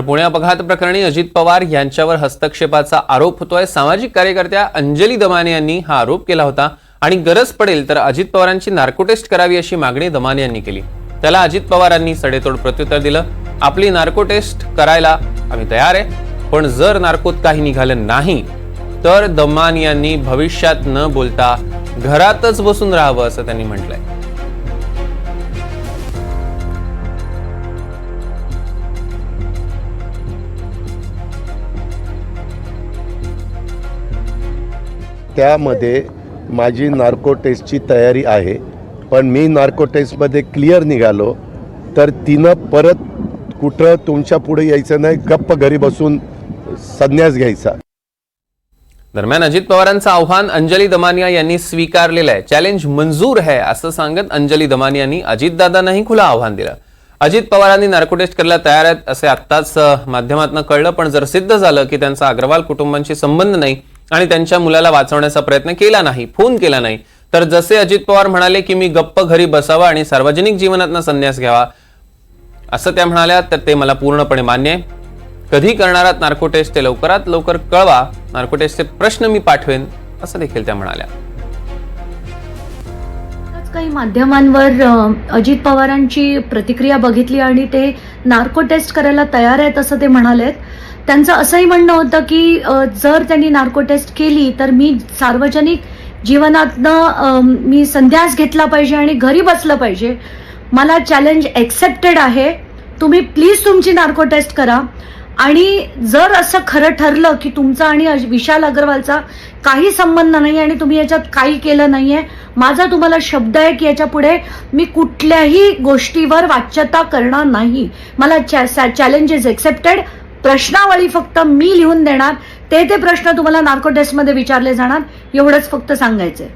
पुणे अपघात प्रकरणी अजित पवार यांच्यावर हस्तक्षेपाचा आरोप होतोय. सामाजिक कार्यकर्त्या अंजली दमाने यांनी हा आरोप केला होता. आणि गरज पडेल तर अजित पवारांची नार्को टेस्ट करावी अशी मागणी दमाने यांनी केली. त्याला अजित पवारांनी सडेतोड प्रत्युत्तर दिलं. आपली नार्को टेस्ट करायला आम्ही तयार आहे. पण जर नार्कोत काही निघालं नाही तर दमान यांनी भविष्यात न बोलता घरातच बसून राहावं असं त्यांनी म्हटलंय. त्यामध्ये माझी नार्को टेस्टची तयारी आहे. पण मी नार्को टेस्टमध्ये क्लिअर निघालो तर तिनं परत कुठं तुमच्यापुढे यायचं नाही गप्प घरी बसून संन्यास घ्यायचा. दरम्यान अजित पवारांचं आव्हान अंजली दमानिया यांनी स्वीकारलेलं आहे. चॅलेंज मंजूर आहे असं सांगत अंजली दमानियांनी अजितदादांनाही खुलं आव्हान दिलं. अजित पवारांनी नार्को टेस्ट करायला तयार आहेत असे आत्ताच माध्यमातून कळलं पण जर सिद्ध झालं की त्यांचा अग्रवाल कुटुंबांशी संबंध नाही आणि त्यांच्या मुलाला वाचवण्याचा प्रयत्न केला नाही फोन केला नाही. तर जसे अजित पवार म्हणाले की मी गप्प घरी बसावा आणि सार्वजनिक जीवनातनं संन्यास घ्यावा. असं त्या म्हणाल्या तर ते मला पूर्णपणे मान्य आहे. कधी करणारात नार्को टेस्ट ते लवकरात लवकर कळवा नार्को टेस्टचे प्रश्न मी पाठवेन असं देखील त्या म्हणाल्या. काही माध्यमांवर अजित पवारांची प्रतिक्रिया बघितली आणि ते नार्को टेस्ट करायला तयार आहेत असं ते म्हणालेत. त्यांचं असंही म्हणणं होतं की जर त्यांनी नार्को टेस्ट केली तर मी सार्वजनिक जीवनातनं मी संध्यास घेतला पाहिजे आणि घरी बसलं पाहिजे. मला चॅलेंज एक्सेप्टेड आहे. तुम्ही प्लीज तुमची नार्को टेस्ट करा. आणि जर असं खरं ठरलं की तुमचा आणि विशाल अग्रवालचा काही संबंध नाही आणि तुम्ही याच्यात काही केलं नाहीये माझा तुम्हाला शब्द आहे की याच्यापुढे मी कुठल्याही गोष्टीवर वाच्यता करणार नाही. मला चॅलेंज चॅलेंजेस एक्सेप्टेड प्रश्नावळी फक्त मी लिहून देणार. ते ते प्रश्न तुम्हाला नार्को टेस्टमध्ये विचारले जाणार. एवढंच फक्त सांगायचंय.